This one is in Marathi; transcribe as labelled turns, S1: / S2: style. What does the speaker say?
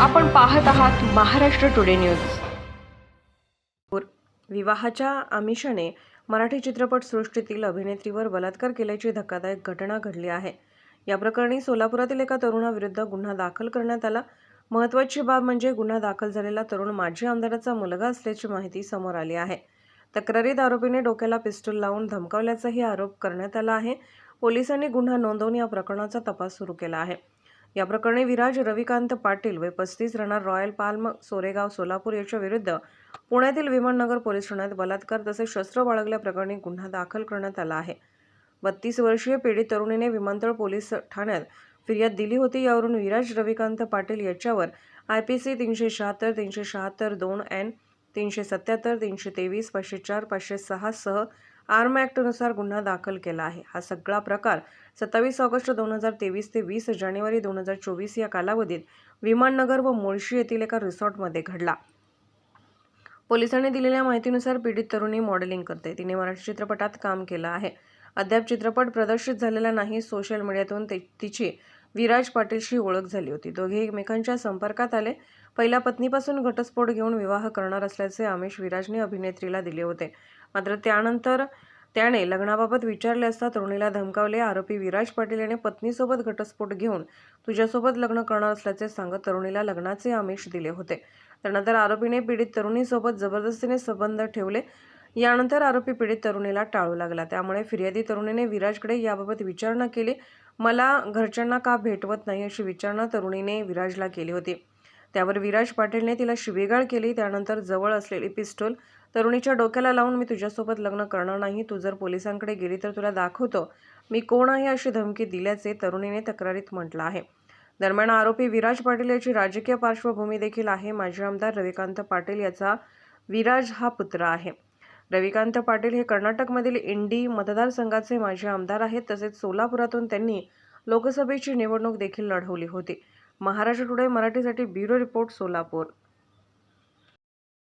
S1: आपण पाहत आहात महाराष्ट्र टुडे न्यूज विवाहाच्या आमिषाने मराठी चित्रपटसृष्टीतील अभिनेत्रीवर बलात्कार केल्याची धक्कादायक घटना घडली आहे. या प्रकरणी सोलापुरातील एका तरुणाविरुद्ध गुन्हा दाखल करण्यात आला. महत्त्वाची बाब म्हणजे गुन्हा दाखल झालेला तरुण माजी आमदाराचा मुलगा असल्याची माहिती समोर आली आहे. तक्रारीत आरोपीने डोक्याला पिस्टल लावून धमकावल्याचाही आरोप करण्यात आला आहे. पोलिसांनी गुन्हा नोंदवून या प्रकरणाचा तपास सुरू केला आहे. या प्रकरणी विराज रविकांत पाटील व पस्तीस राहणार रॉयल पाल्म सोरेगाव सोलापूर याच्या विरुद्ध पुण्यातील विमाननगर पोलीस ठाण्यात बलात्कार तसेच शस्त्र बाळगल्याप्रकरणी गुन्हा दाखल करण्यात आला आहे. बत्तीस वर्षीय पीडित तरुणीने विमानतळ पोलीस ठाण्यात फिर्याद दिली होती. यावरून विराज रविकांत पाटील याच्यावर आय पी सी तीनशे शहात्तर तीनशे शहात्तर दोन एन तीनशे सत्याहत्तर तीनशे तेवीस पाचशे चार पाचशे सहा सह आर्म ॲक्टनुसार गुन्हा दाखल केला आहे. हा सगळा प्रकार सत्तावीस ऑगस्ट दोन हजार तेवीस ते वीस जानेवारी दोन हजार चोवीस या कालावधीत विमाननगर व मुळशी येथील एका रिसॉर्टमध्ये घडला. पोलिसांनी दिलेल्या माहितीनुसार पीडित तरुणी मॉडेलिंग करते. तिने मराठी चित्रपटात काम केलं आहे. अद्याप चित्रपट प्रदर्शित झालेला नाही. सोशल मीडियातून ते तिची विराज पाटीलशी ओळख झाली होती. दोघे एकमेकांच्या संपर्कात आले. पहिल्या पत्नीपासून घटस्फोट घेऊन विवाह करणार असल्याचे आमिष विराजने अभिनेत्रीला दिले होते. मात्र त्यानंतर त्याने लग्नाबाबत विचारले असता तरुणीला धमकावले आरोपी विराज पाटील याने पत्नीसोबत घटस्फोट घेऊन तुझ्यासोबत लग्न करणार असल्याचे सांगत तरुणीला लग्नाचे आमिष दिले होते. त्यानंतर आरोपीने पीडित तरुणीसोबत जबरदस्तीने संबंध ठेवले. यानंतर आरोपी पीडित तरुणीला टाळू लागला. त्यामुळे फिर्यादी तरुणीने विराजकडे याबाबत विचारणा केली. मला घरच्यांना का भेटवत नाही अशी विचारणा तरुणीने विराजला केली होती. त्यावर विराज पाटीलने तिला शिवेगाळ केली त्यानंतर जवळ असलेली पिस्टोल तरुणीच्या डोक्याला लावून मी तुझ्यासोबत लग्न करणार नाही तू जर पोलिसांकडे गेली तर तुला दाखवतो. मी कोण आहे अशी धमकी दिल्याचे तरुणीने तक्रारीत म्हटलं आहे. दरम्यान आरोपी विराज पाटील याची राजकीय पार्श्वभूमी देखील आहे. माजी आमदार रविकांत पाटील याचा विराज हा पुत्र आहे. रविकांत पाटील हे कर्नाटकमधील इंडी मतदारसंघाचे माजी आमदार आहेत. तसेच सोलापुरातून त्यांनी लोकसभेची निवडणूक देखील लढवली होती. महाराष्ट्र टुडे मराठीसाठी ब्युरो रिपोर्ट सोलापूर